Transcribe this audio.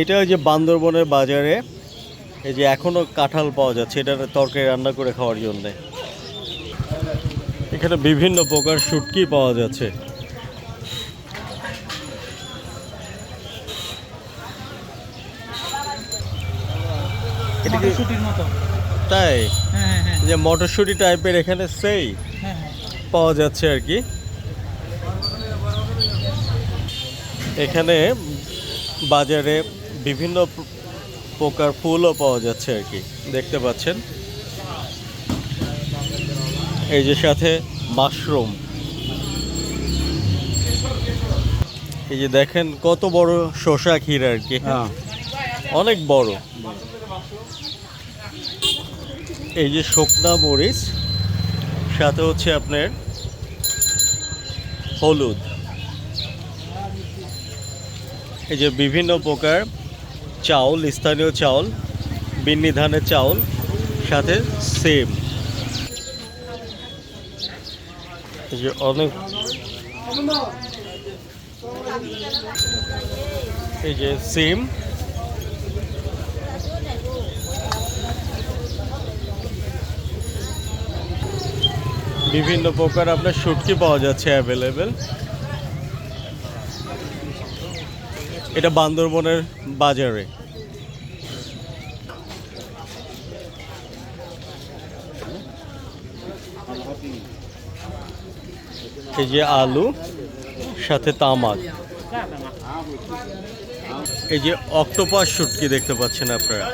এটা ওই যে বান্দরবনের বাজারে এই যে এখনও কাঁঠাল পাওয়া যাচ্ছে এটা তরকারি রান্না করে খাওয়ার জন্যে। এখানে বিভিন্ন প্রকার শুটকি পাওয়া যাচ্ছে। তাই? হ্যাঁ হ্যাঁ হ্যাঁ। যে মটরশুঁটি টাইপের এখানে সেই পাওয়া যাচ্ছে আর কি। এখানে বাজারে বিভিন্ন প্রকার ফুলও পাওয়া যাচ্ছে আর কি দেখতে পাচ্ছেন। এই যে সাথে মাশরুম। এই যে দেখেন কত বড় শসা ক্ষীর আর কি। হ্যাঁ। অনেক বড়। এই যে শুকনা মরিচ সাথে হচ্ছে আপনার হলুদ। এই যে বিভিন্ন প্রকার চাউল, স্থানীয় চাউল বিন্নি ধানের চাউল, সাথে সেম। এই যে অনেক এই যে সিম। বিভিন্ন প্রকার আপনার শুটকি পাওয়া যাচ্ছে অ্যাভেলেবেল এটা বান্দরবনের বাজারে। এই যে আলু, সাথে তামাক। এই যে অক্টোপাস শুটকি দেখতে পাচ্ছেন আপনারা।